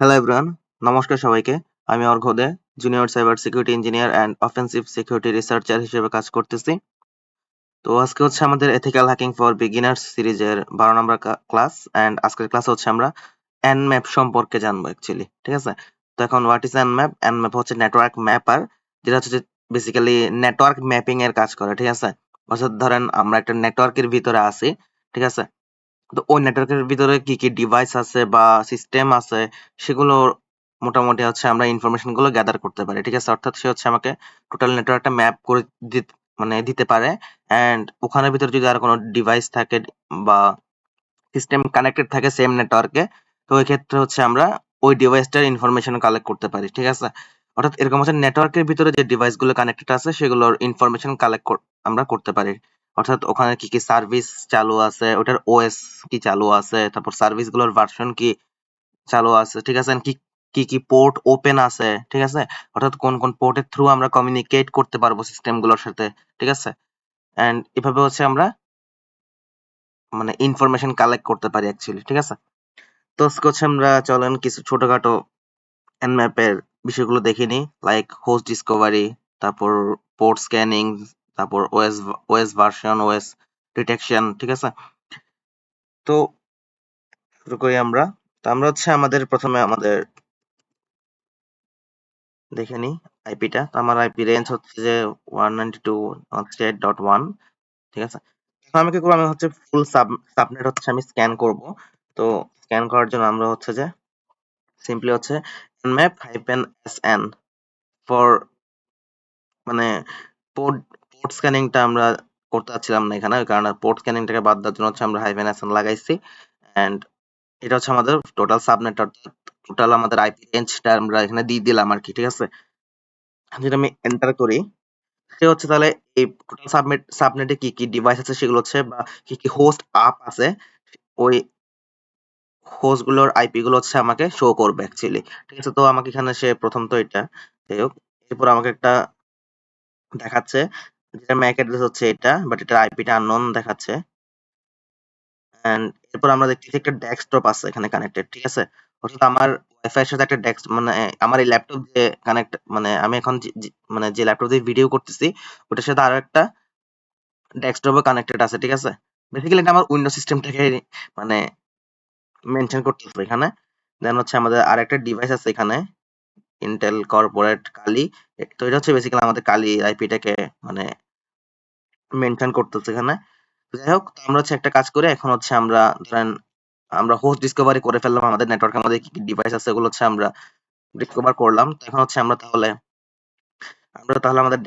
Hello everyone নমস্কার সবাইকে। আমি Argha Dey junior cyber security engineer and offensive security researcher হিসেবে কাজ করতেছি। তো আজকে হচ্ছে আমাদের এথিক্যাল হ্যাকিং ফর বিগিনার্স সিরিজের বারো নম্বর ক্লাস অ্যান্ড আজকের ক্লাস হচ্ছে আমরা এন ম্যাপ সম্পর্কে জানব অ্যাকচুয়ালি ঠিক আছে? তো এখন what is Nmap Nmap হচ্ছে নেটওয়ার্ক ম্যাপার যেটা হচ্ছে বেসিক্যালি নেটওয়ার্ক ম্যাপিং এর কাজ করে, ঠিক আছে? অর্থাৎ ধরেন আমরা একটা নেটওয়ার্কের ভিতরে আছি, ঠিক আছে? তো ওই নেটওয়ার্কের ভিতরে কি কি ডিভাইস আছে বা সিস্টেম আছে, সেগুলো মোটামুটি হচ্ছে আমরা ইনফরমেশনগুলো গ্যাদার করতে পারি, ঠিক আছে? অর্থাৎ সে হচ্ছে আমাকে টোটাল নেটওয়ার্কটা ম্যাপ করে মানে দিতে পারে অ্যান্ড ওখানের ভিতরে যদি আর কোনো ডিভাইস থাকে বা সিস্টেম কানেক্টেড থাকে সেম নেটওয়ার্কে তো ওই ক্ষেত্রে হচ্ছে আমরা ওই ডিভাইসটার ইনফরমেশন কালেক্ট করতে পারি, ঠিক আছে? অর্থাৎ এরকম হচ্ছে নেটওয়ার্কের ভিতরে যে ডিভাইসগুলো কানেক্টেড আছে, সেগুলোর ইনফরমেশন কালেক্ট আমরা করতে পারি। অর্থাৎ ওখানে কি কি সার্ভিস চালু আছে, ওটার ওএস কি চালু আছে, তারপর সার্ভিসগুলোর ভার্সন কি চালু আছে, ঠিক আছে? কি কি কি পোর্ট ওপেন আছে, ঠিক আছে? অর্থাৎ কোন কোন পোর্টের থ্রু আমরা কমিউনিকেট করতে পারব সিস্টেমগুলোর সাথে, ঠিক আছে? এন্ড এভাবে হচ্ছে আমরা মানে ইনফরমেশন কালেক্ট করতে পারি অ্যাকচুয়ালি ঠিক আছে? তো হচ্ছে আমরা চলেন কিছু ছোটখাটো এনম্যাপের বিষয়গুলো দেখে নিই লাইক হোস্ট ডিসকভারি তারপর পোর্ট স্ক্যানিং তারপর OS OS version OS detection, ঠিক আছে? তো শুরু করি আমরা। তো আমরা হচ্ছে আমাদের প্রথমে আমাদের দেখে নিই আইপিটা। তো আমার আইপি রেঞ্জ হচ্ছে যে one ninety two dot one ঠিক আছে? আমি কি করব আমি হচ্ছে ফুল সাব সাবনেট হচ্ছে আমি স্ক্যান করব। তো স্ক্যান করার জন্য আমরা হচ্ছে যে সিম্পলি হচ্ছে nmap hyphen S N for মানে পোর্ট পোর্ট স্ক্যানিংটা আমরা করতে চাচ্ছিলাম না এখানে, কারণে পোর্ট স্ক্যানিংটাকে বাদ দেওয়ার জন্য হচ্ছে আমরা হাইপেন এস লাগাইছি। এন্ড এটা হচ্ছে আমাদের টোটাল সাবনেট অর্থাৎ টোটাল আমাদের আইপি রেঞ্জটা আমরা এখানে দিয়ে দিলাম আর কি, ঠিক আছে? যদি আমি এন্টার করি, সে হচ্ছে তাহলে এই টোটাল সাবমিট সাবনেটে কি কি ডিভাইস আছে সেগুলো হচ্ছে বা কি কি হোস্ট আপ আছে, ওই হোস্টগুলোর আইপি গুলো হচ্ছে আমাকে শো করবে অ্যাকচুয়ালি ঠিক আছে? তো আমাকে এখানে সে প্রথম তো এটা, যাই হোক, এরপর আমাকে একটা দেখাচ্ছে যেটা ম্যাক অ্যাড্রেস হচ্ছে এটা বাট এটা আইপিটা আননোন দেখাচ্ছে। এন্ড এরপর আমরা দেখতেছি একটা ডেস্কটপ আছে এখানে কানেক্টেড ঠিক আছে? অর্থাৎ আমার ওয়াইফাই এর সাথে একটা ডেস্ক মানে আমার এই ল্যাপটপ যে কানেক্ট মানে আমি এখন মানে যে ল্যাপটপ দিয়ে ভিডিও করতেছি, ওটার সাথে আরও একটা ডেস্কটপও কানেক্টেড আছে, ঠিক আছে? বেসিক্যালি এটা আমার উইন্ডো সিস্টেমটাকে মানে মেনশন করতেছে এখানে। দেন হচ্ছে আমাদের আরেকটা ডিভাইস আছে এখানে। ইন্টেল কর্পোরেট কালি তো এটা হচ্ছে বেসিক্যালি আমাদের কালি আইপিটাকে মানে মেনটেন করতেছে এখানে। যাই হোক আমরা হচ্ছে একটা কাজ করে এখন হচ্ছে আমরা ধরেন আমরা হোস্ট ডিসকভারি করে ফেললাম আমাদের নেটওয়ার্কের আমাদের কি কি ডিভাইস আছে এগুলো হচ্ছে আমরা ডিসকভার করলাম। তো এখন হচ্ছে আমরা তাহলে আমরা তাহলে আমাদের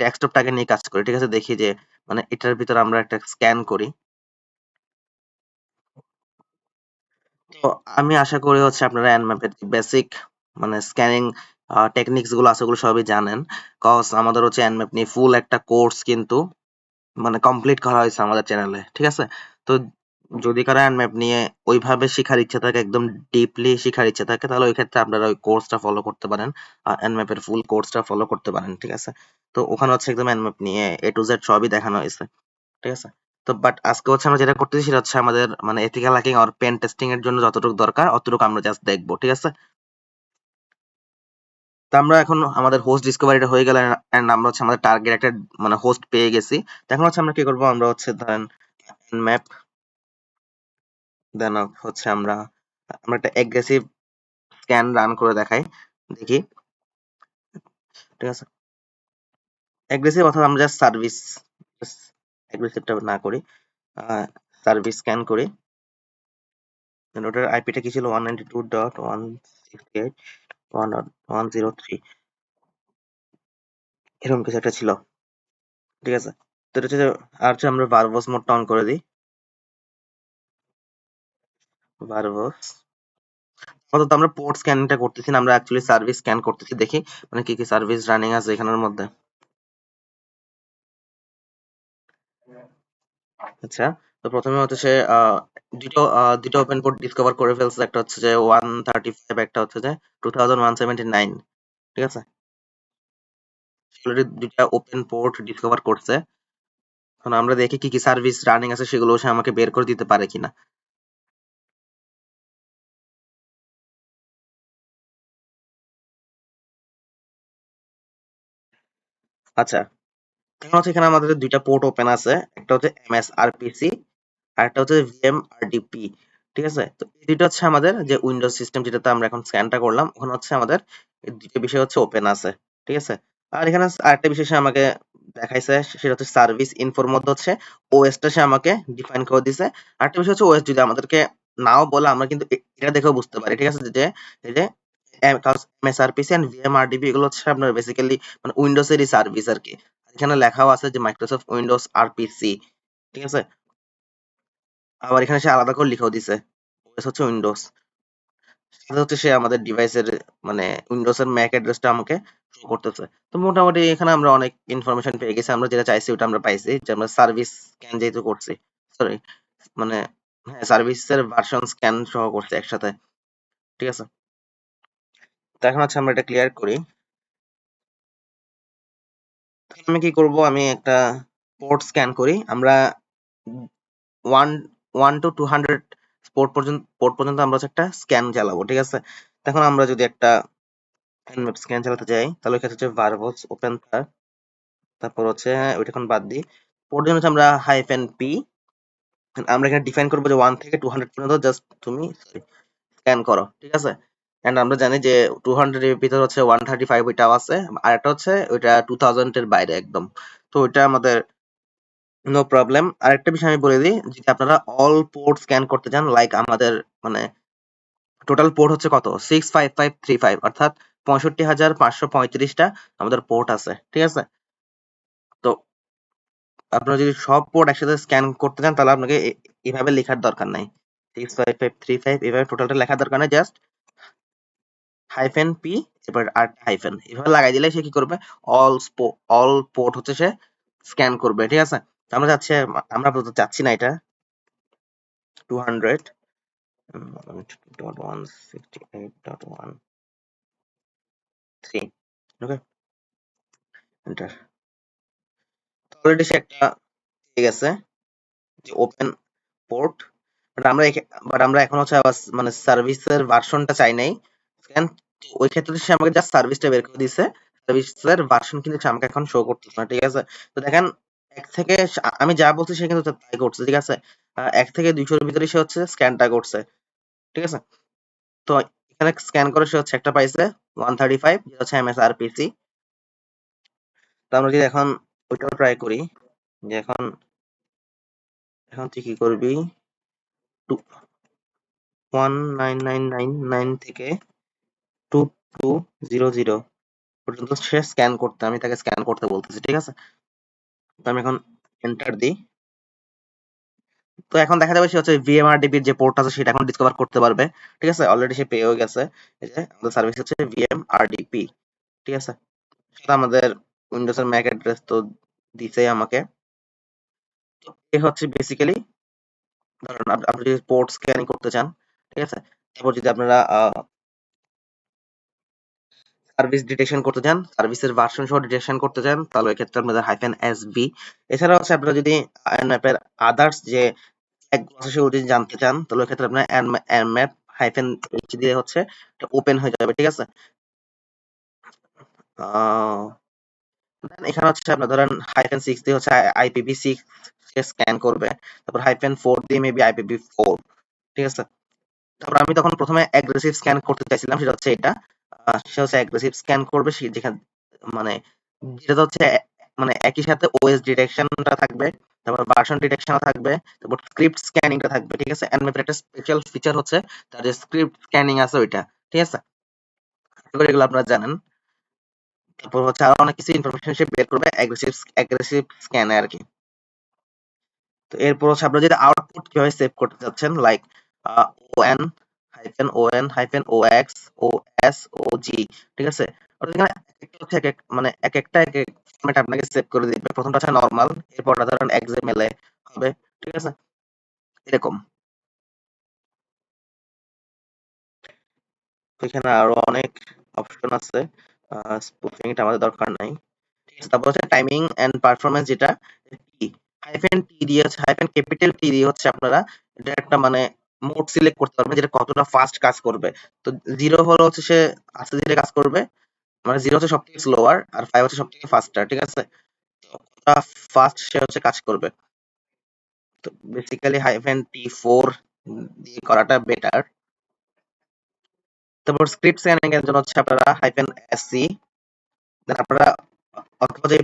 ডেস্কটপটাকে নিয়ে কাজ করি। ঠিক আছে, দেখি যে মানে এটার ভিতরে আমরা একটা স্ক্যান করি। তো আমি আশা করি হচ্ছে আপনারা এনম্যাপের বেসিক মানে স্ক্যানিং টেকনিক্সগুলো আছে ওগুলো সবই জানেন। কজ আমাদের হচ্ছে এনম্যাপ নিয়ে ফুল একটা কোর্স কিন্তু মানে কমপ্লিট করা হয়েছে আমাদের চ্যানেলে ঠিক আছে? তো যদি কারও এনম্যাপ নিয়ে ওইভাবে শেখার ইচ্ছা থাকে, একদম ডিপলি শেখার ইচ্ছা থাকে, তাহলে ওই ক্ষেত্রে আপনারা ওই কোর্সটা ফলো করতে পারেন। আর এনম্যাপের ফুল কোর্সটা ফলো করতে পারেন, ঠিক আছে? তো ওখানে হচ্ছে একদম এনম্যাপ নিয়ে এ টু জেড সবই দেখানো হয়েছে, ঠিক আছে? তো বাট আজকে হচ্ছে আমরা যেটা করতেছি সেটা হচ্ছে আমাদের মানে এথিক্যাল হ্যাকিং আর পেন টেস্টিং এর জন্য যতটুকু দরকার, অতটুকু আমরা জাস্ট দেখব, ঠিক আছে? তো আমরা এখন আমাদের হোস্ট ডিসকভারিটা হয়ে গেলে এন্ড আমরা হচ্ছে আমাদের টার্গেট একটা মানে হোস্ট পেয়ে গেছি। তো এখন হচ্ছে আমরা কি করব? আমরা হচ্ছে ধরেন ম্যাপ দেন হচ্ছে আমরা আমরা একটা অ্যাগ্রেসিভ স্ক্যান রান করে দেখাই। দেখি। ঠিক আছে? অ্যাগ্রেসিভ অর্থাৎ আমরা জাস্ট সার্ভিস অ্যাগ্রেসিভটা না করি সার্ভিস স্ক্যান করি। ওটার আইপিটা কি ছিল? One ninety two dot one sixty eight one এরকম কিছু একটা ছিল। ঠিক আছে? তো এটা হচ্ছে আর হচ্ছে আমরা ভার্বস মোডটা অন করে দিই। ভার্বস অর্থাৎ আমরা পোর্ট স্ক্যানিংটা করতেছি না, আমরা অ্যাকচুয়ালি সার্ভিস স্ক্যান করতেছি, দেখি মানে কি কি সার্ভিস রানিং আছে এখানের মধ্যে। আচ্ছা। তো প্রথমে হচ্ছে সে দুটো দুটো ওপেন পোর্ট ডিসকভার করে ফেলছে। একটা হচ্ছে যে ওয়ান থার্টি ফাইভ একটা হচ্ছে যে two thousand one seventy nine ঠিক আছে? দুটা ওপেন পোর্ট ডিসকভার করছে। এখন আমরা দেখি কি কি সার্ভিস রানিং আছে সেগুলো সে আমাকে বের করে দিতে পারে কিনা। আচ্ছা এখন হচ্ছে এখানে আমাদের দুইটা পোর্ট ওপেন আছে। একটা হচ্ছে এম এস আর পিসি একটা হচ্ছে ভিএম ভিএমআরডিপি ঠিক আছে? তো এই দুইটা হচ্ছে আমাদের যে উইন্ডোজ সিস্টেম যেটাতে আমরা এখন স্ক্যানটা করলাম, ওখানে হচ্ছে আমাদের দুইটা বিষয় হচ্ছে ওপেন আছে, ঠিক আছে? আর এখানে আরেকটা বিষয় আমাকে দেখাইছে সেটা হচ্ছে সার্ভিস ইনফোর মধ্যে হচ্ছে ওএসটা সে আমাকে ডিফাইন করে দিছে। আরেকটা বিষয় হচ্ছে ওএস যদি আমাদেরকে নাও বলে, আমরা কিন্তু এটা দেখেও বুঝতে পারি, ঠিক আছে? যে এই যে এমএসআরপিসি এন্ড এগুলো হচ্ছে আপনার বেসিক্যালি মানে উইন্ডোজ এরই সার্ভিস আর কি। এখানে লেখাও আছে যে মাইক্রোসফট উইন্ডোজ আরপিসি ঠিক আছে? আবার এখানে সে আলাদা করে লিখেও দিছে। ওএস হচ্ছে উইন্ডোজ। সাথে হচ্ছে সে আমাদের ডিভাইসের মানে উইন্ডোজ এর ম্যাক অ্যাড্রেসটা আমাকে শো করতেছে। তো মোটামুটি এখানে আমরা অনেক ইনফরমেশন পেয়ে গেছি। আমরা যেটা চাইছি ওটা আমরা পাইছি যে আমরা সার্ভিস স্ক্যান যেহেতু করছি সরি মানে হ্যাঁ সার্ভিসের ভার্সন স্ক্যান সহ করছে একসাথে। ঠিক আছে? তো এখন হচ্ছে আমরা এটা ক্লিয়ার করি। আমি কি করব? আমি একটা পোর্ট স্ক্যান করি। আমরা one one two two hundred port পর্যন্ত পোর্ট পর্যন্ত আমরা হচ্ছে একটা স্ক্যান চালাবো ঠিক আছে? এখন আমরা যদি একটা স্ক্যান চালাতে যাই, তাহলে এখানে হচ্ছে ভার্বস ওপেন থাক তারপর হচ্ছে ওইটা এখন বাদ দিই। পোর্ট জন্য হচ্ছে আমরা হাইফেন পি আমরা এখানে ডিফাইন করব যে ওয়ান থেকে টু হান্ড্রেড পর্যন্ত জাস্ট তুমি স্ক্যান করো, ঠিক আছে? এন্ড আমরা জানি যে টু হান্ড্রেড এর ভিতর হচ্ছে ওয়ান থার্টি ফাইভ ওইটাও আছে, আর একটা হচ্ছে ওইটা টু থাউজেন্ড এর বাইরে একদম। তো ওইটা আমাদের নো প্রবলেম আরেকটা বিষয় আমি বলে দিই, যদি আপনারা অল পোর্ট স্ক্যান করতে চান লাইক আমাদের মানে টোটাল পোর্ট হচ্ছে কত? Six five five three five অর্থাৎ পঁয়ষট্টি হাজার পাঁচশো পঁয়ত্রিশটা আমাদের পোর্ট আছে, ঠিক আছে? তো আপনারা যদি সব পোর্ট একসাথে স্ক্যান করতে চান, তাহলে আপনাকে এভাবে লেখার দরকার নাই। Six five five three five এভাবে টোটালটা লেখার দরকার নেই জাস্ট হাইফেন পি এবার আর হাইফেন এভাবে লাগাই দিলে সে কি করবে? অল অল পোর্ট হচ্ছে সে স্ক্যান করবে, ঠিক আছে? আমরা যাচ্ছি, আমরা আপাতত চাচ্ছি না এটা। Two hundred dot one sixty eight dot one three okay enter already সে একটা পেয়ে গেছে, যে ওপেন পোর্ট বাট আমরা বাট আমরা এখন হচ্ছে আবার মানে সার্ভিসের ভার্সনটা চাই নাই। স্ক্যান ওই ক্ষেত্রে সে আমাকে জাস্ট সার্ভিসটা বের করে দিছে। সার্ভিসের ভার্সন কিন্তু আমাকে এখন শো করতেছে না, ঠিক আছে? তো দেখেন এক থেকে আমি যা বলছি সে কিন্তু তাই করছে, ঠিক আছে? এক থেকে দুইশোর ভিতরে সে হচ্ছে স্ক্যানটা করছে, ঠিক আছে? তো এখানে স্ক্যান করে সে হচ্ছে একটা পাইছে ওয়ান থার্টি ফাইভ যেটা হচ্ছে এম আর পিসি তো আমরা যদি এখন ওইটাও ট্রাই করি, যে এখন এখন তুই কি করবি? Two one nine nine nine nine থেকে টু টু জিরো জিরো পর্যন্ত সে স্ক্যান করতে, আমি তাকে স্ক্যান করতে বলতেছি, ঠিক আছে? তো আমি এখন এন্টার দিই। তো এখন দেখা যাবে সে হচ্ছে ভিএমআরডিপি যে পোর্ট আছে, সেটা এখন ডিসকভার করতে পারবে। ঠিক আছে? অলরেডি সে পেয়েও গেছে। এই যে, আমাদের সার্ভিস হচ্ছে ভিএমআরডিপি ঠিক আছে? সেটা আমাদের উইন্ডোজ এর ম্যাক অ্যাড্রেস তো দিছেই আমাকে। তো এ হচ্ছে বেসিক্যালি ধরেন, আপ- আপনি যদি পোর্ট স্ক্যানিং করতে চান, ঠিক আছে? তারপর যদি আপনারা সার্ভিস ডিটেকশন করতে চান, সার্ভিসের ভার্সন সহ ডিটেকশন করতে চান, তাহলে এক্ষেত্রে আপনাদের হাইফেন এসবি এছাড়া হচ্ছে আপনারা যদি অ্যাপের আদার্স যে আছে সেগুলো যদি জানতে চান, তাহলে এক্ষেত্রে আপনার ম্যাপ হাইফেন এইচ দিয়ে হচ্ছে এটা ওপেন হয়ে যাবে, ঠিক আছে? এখানে হচ্ছে আপনার ধরেন হাইফেন সিক্স দিয়ে হচ্ছে আইপিভি সিক্স স্ক্যান করবে, তারপর হাইফেন ফোর দিয়ে মেবি আইপিভি ফোর ঠিক আছে? তারপর আমি তখন প্রথমে অ্যাগ্রেসিভ স্ক্যান করতে চাইছিলাম, সেটা হচ্ছে এটা। সেটা হচ্ছে অ্যাগ্রেসিভ স্ক্যান করবে, সে যেখানে মানে যেটা হচ্ছে মানে একই সাথে ওএস ডিটেকশনটা থাকবে, তারপর ভার্সন ডিটেকশন থাকবে, তারপর স্ক্রিপ্ট স্ক্যানিংটা থাকবে, ঠিক আছে? অ্যানমেপের একটা স্পেশাল ফিচার হচ্ছে, তার যে স্ক্রিপ্ট স্ক্যানিং আছে ওইটা, ঠিক আছে? এগুলো আপনারা জানেন। তারপর হচ্ছে আরও অনেক কিছু ইনফরমেশন সে বের করবে অ্যাগ্রেসিভ অ্যাগ্রেসিভ স্ক্যানে আর কি তো এরপর হচ্ছে আপনারা যদি আউটপুট কীভাবে সেভ করতে চাচ্ছেন like O N hyphen O N hyphen O X O S O G ঠিক আছে? অর্থাৎ এখানে এক একটা হচ্ছে এক এক মানে এক একটা এক এক ফরম্যাট আপনাকে সেভ করে দিবে। প্রথমটা হচ্ছে নর্মাল এরপরটা ধরেন এক্সএমএল এ হবে, ঠিক আছে? এরকম। এখানে আরও অনেক অপশন আছে। স্পুফিং এটা আমাদের দরকার নাই। ঠিক আছে, তারপর হচ্ছে টাইমিং এন্ড পারফরমেন্স যেটা টি হাইফেন টি দিয়ে হচ্ছে হাইফেন ক্যাপিটাল টি দিয়ে হচ্ছে আপনারা, এটা একটা মানে মোড সিলেক্ট করতে পারবেন যেটা কতটা ফাস্ট কাজ করবে। তো জিরো হলো হচ্ছে সে আস্তে ধীরে কাজ করবে। মানে জিরো হচ্ছে সব থেকে স্লোয়ার আর ফাইভ হচ্ছে সব থেকে ফাস্টার ঠিক আছে? তো ফাস্ট সে হচ্ছে কাজ করবে। তো বেসিক্যালি হাইফেন টি ফোর দিয়ে করাটা বেটার তারপর স্ক্রিপ্ট স্ক্যানিং এর জন্য হচ্ছে আপনারা হাইফেন এসসি দেন আপনারা অথবা যে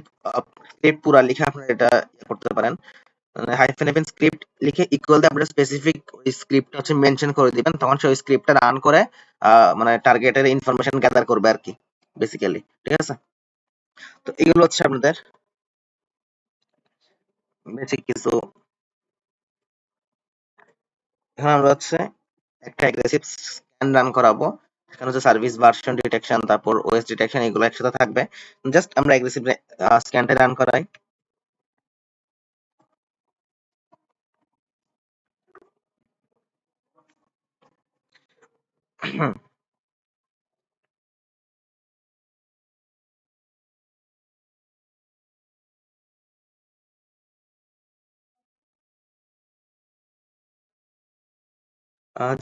স্ক্রিপ্ট পুরা লিখে আপনারা এটা করতে পারেন। হাইফেন হাইফেন স্ক্রিপ্ট লিখে ইকুয়াল দিয়ে আপনারা স্পেসিফিক ওই স্ক্রিপ্ট হচ্ছে মেনশন করে দিবেন, তখন সে ওই স্ক্রিপ্টটা রান করে মানে টার্গেটের ইনফরমেশন গ্যাদার করবে আর কি বেসিক্যালি ঠিক আছে? তো এগুলো হচ্ছে আপনাদের বেসিক কিছু। এখন আমরা হচ্ছে একটা অ্যাগ্রেসিভ স্ক্যান রান করাবো এখানে হচ্ছে সার্ভিস ভার্সন ডিটেকশন তারপর ওএস ডিটেকশন এগুলো একসাথে থাকবে। জাস্ট আমরা অ্যাগ্রেসিভ স্ক্যানটা রান করাই।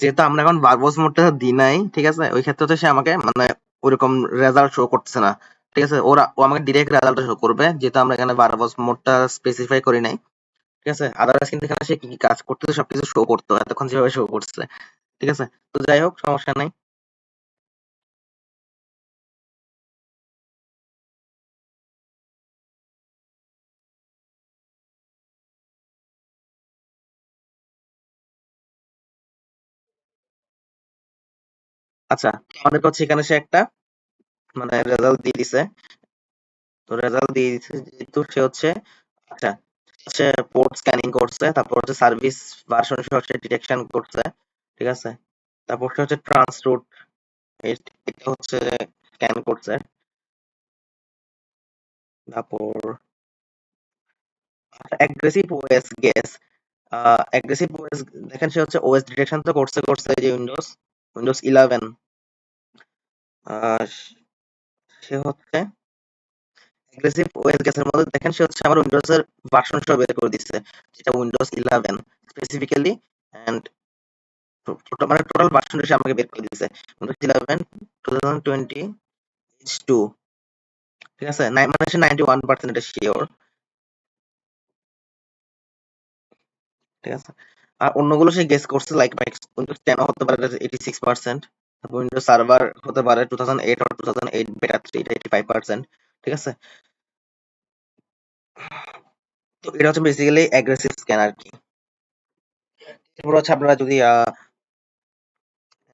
যেহেতু আমরা এখন বারবোস মোডটা দিই নাই, ঠিক আছে? ওই ক্ষেত্রে তো সে আমাকে মানে ওইরকম রেজাল্ট শো করতেছে না, ঠিক আছে? ওরা, ও আমাকে ডিরেক্ট রেজাল্ট শো করবে, যেহেতু আমরা এখানে বারবোস মোডটা স্পেসিফাই করি নাই, ঠিক আছে? আদারওয়াইজ কিন্তু এখানে সে কি কি কাজ করতেছে সবকিছু শো করতো, এতক্ষণ যেভাবে শো করছে। ঠিক আছে? তো যাই হোক, সমস্যা নাই। আচ্ছা আমাদের হচ্ছে এখানে সে একটা মানে রেজাল্ট দিয়ে দিছে। তো রেজাল্ট দিয়ে দিছে যেহেতু সে হচ্ছে আচ্ছা হচ্ছে পোর্ট স্ক্যানিং করছে, তারপর হচ্ছে সার্ভিস ভার্সন সহ সে ডিটেকশন করছে। ঠিক আছে? তারপর সে হচ্ছে ট্রান্স রুট এটা হচ্ছে স্ক্যান করছে। তারপর aggressive OS guess aggressive OS দেখেন সে হচ্ছে ওএস ডিটেকশন তো করছে করছে যে উইন্ডোজ উইন্ডোজ ইলেভেন সে হচ্ছে অ্যাগ্রেসিভ ওএস গেসের মধ্যে দেখেন সে হচ্ছে আমার উইন্ডোজ এর ভার্সন সহ বের করে দিচ্ছে, যেটা উইন্ডোজ ইলেভেন স্পেসিফিক্যালি এন্ড মানে টোটাল ভার্সন সে আমাকে বের করে Windows eleven two thousand twenty two ঠিক আছে? মানে সে নাইনটি ওয়ান পার্সেন্ট এটা শিওর ঠিক আছে? আর অন্যগুলো সে গেস করছে লাইক উইন্ডোজ টেন হতে পারে eighty six percent Windows server হতে পারে two thousand eight two thousand eight beta three eighty five percent ঠিক আছে? তো এটা হচ্ছে বেসিক্যালি অ্যাগ্রেসিভ স্ক্যান আর কি। এরপর হচ্ছে আপনারা যদি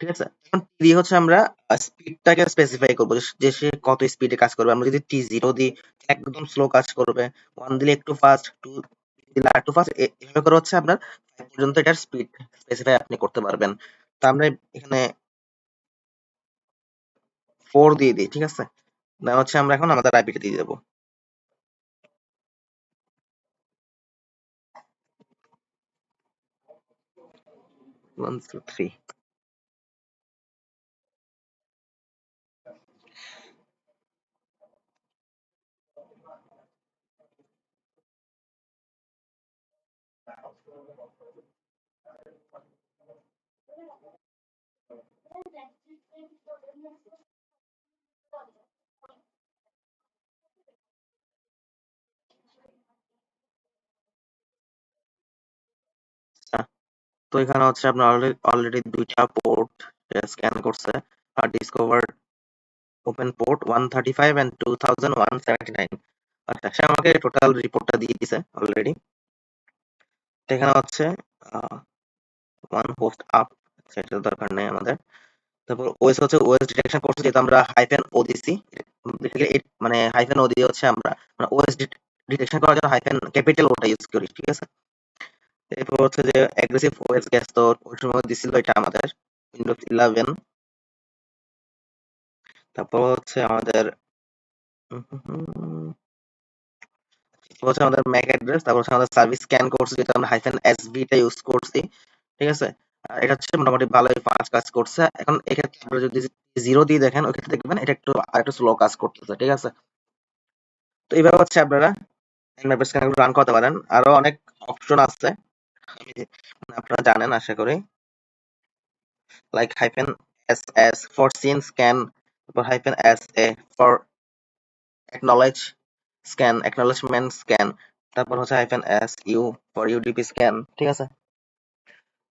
ঠিক আছে? এখন টি দিয়ে হচ্ছে আমরা স্পিডটাকে স্পেসিফাই করব যে সে কত স্পিডে কাজ করবে। আমরা যদি টি জিরো দিই একদম স্লো কাজ করবে। ওয়ান দিলে একটু ফাস্ট টু দিলে একটু ফাস্ট এভাবে করে হচ্ছে আপনার পর্যন্ত এটার স্পিড স্পেসিফাই আপনি করতে পারবেন। তো আমরা এখানে ফোর দিয়ে দিই, ঠিক আছে? না হচ্ছে আমরা এখন আমাদের আইপিটা দিয়ে দেবো। ওয়ান টু থ্রি তো এখানে হচ্ছে আপনার অলরেডি দুইটা পোর্ট স্ক্যান করছে। আর discover open port one thirty five two thousand one seventy nine আচ্ছা সে আমাকে টোটাল রিপোর্টটা দিয়ে দিছে অলরেডি এখানে হচ্ছে ওয়ান হোস্ট আপ সেটা দরকার নেই আমাদের। তারপর ওএস হচ্ছে ওএস ডিটেকশন করছে যেহেতু আমরা হাইফেন ও মানে হাইফেন ও হচ্ছে আমরা মানে ওএস ডিটেকশন করার জন্য হাইফেন ক্যাপিটাল ওটা ইউজ করি, ঠিক আছে? এরপর হচ্ছে যে অ্যাগ্রেসিভ ওএস গ্যাস তো ওই সময় দিছিল এটা আমাদের উইন্ডোজ ইলেভেন তারপর হচ্ছে আমাদের হচ্ছে আমাদের ম্যাক অ্যাড্রেস তারপর হচ্ছে আমাদের সার্ভিস স্ক্যান করছি, যেটা আমরা হাইফেন এসবি টা ইউজ করছি, ঠিক আছে? এটা হচ্ছে মোটামুটি ভালোই ফাস্ট কাজ করছে। এখন এক্ষেত্রে আপনারা যদি জিরো দিয়ে দেখেন ওই ক্ষেত্রে দেখবেন এটা একটু, আরেকটু স্লো কাজ করতেছে, ঠিক আছে? তো এইভাবে হচ্ছে আপনারা ম্যাপ রান করতে পারেন। আরও অনেক অপশন আছে। মানে আপনারা জানেন আশা করি। Like hyphen S S for SYN scan তারপর hyphen S A for acknowledge scan acknowledgement scan তারপর হচ্ছে hyphen S U for UDP scan ঠিক আছে?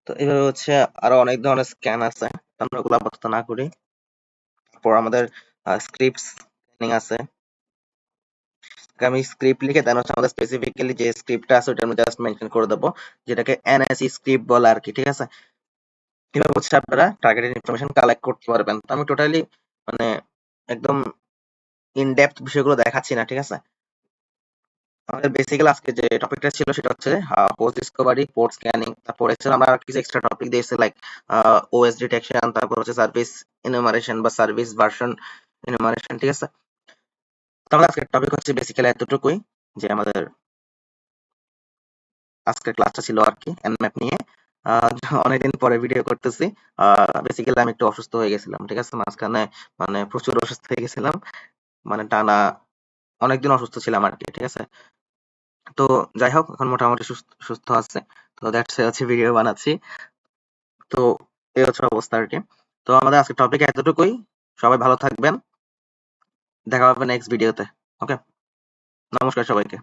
তো এইভাবে হচ্ছে আরও অনেক ধরনের স্ক্যান আছে, আমরা ওগুলো আপাতত না করি। তারপর আমাদের স্ক্রিপ্ট স্ক্যানিং আছে। আমি স্ক্রিপ্ট লিখে দেন, হচ্ছে আমাদের স্পেসিফিক্যালি যে স্ক্রিপ্টটা আছে ওটা আমি জাস্ট মেনশন করে দেবো। যেটাকে এনএসই স্ক্রিপ্ট বলে আর কি, ঠিক আছে? কীভাবে হচ্ছে আপনারা টার্গেটেড ইনফরমেশন কালেক্ট করতে পারবেন? তো আমি টোটালি মানে একদম ইন ডেপথ বিষয়গুলো দেখাচ্ছি না, ঠিক আছে? আমাদের বেসিক্যালি আজকে যে টপিকটা ছিল, সেটা হচ্ছে পোস্ট ডিসকভারি পোর্ট স্ক্যানিং তারপর এছাড়া আমরা কিছু এক্সট্রা টপিক দিয়েছি লাইক ওএস ডিটেকশন তারপর হচ্ছে সার্ভিস ইনুমারেশন বা সার্ভিস ভার্সন ইনুমারেশন ঠিক আছে? তো আমাদের আজকের টপিক হচ্ছে বেসিক্যালি এতটুকুই যে আমাদের আজকের ক্লাসটা ছিল আর কি এনম্যাপ নিয়ে। অনেকদিন পরে ভিডিও করতেছি। বেসিক্যালি আমি একটু অসুস্থ হয়ে গেছিলাম, ঠিক আছে? মাঝখানে মানে প্রচুর অসুস্থ হয়ে গেছিলাম। মানে টানা অনেকদিন অসুস্থ ছিলাম আর কি, ঠিক আছে? তো যাই হোক, এখন মোটামুটি সুস্থ সুস্থ আছে। তো দ্যাটস হচ্ছে ভিডিও বানাচ্ছি। তো এই হচ্ছে অবস্থা আর কি। তো আমাদের আজকে টপিক এতটুকুই। সবাই ভালো থাকবেন। দেখা হবে নেক্সট ভিডিওতে ওকে নমস্কার সবাইকে।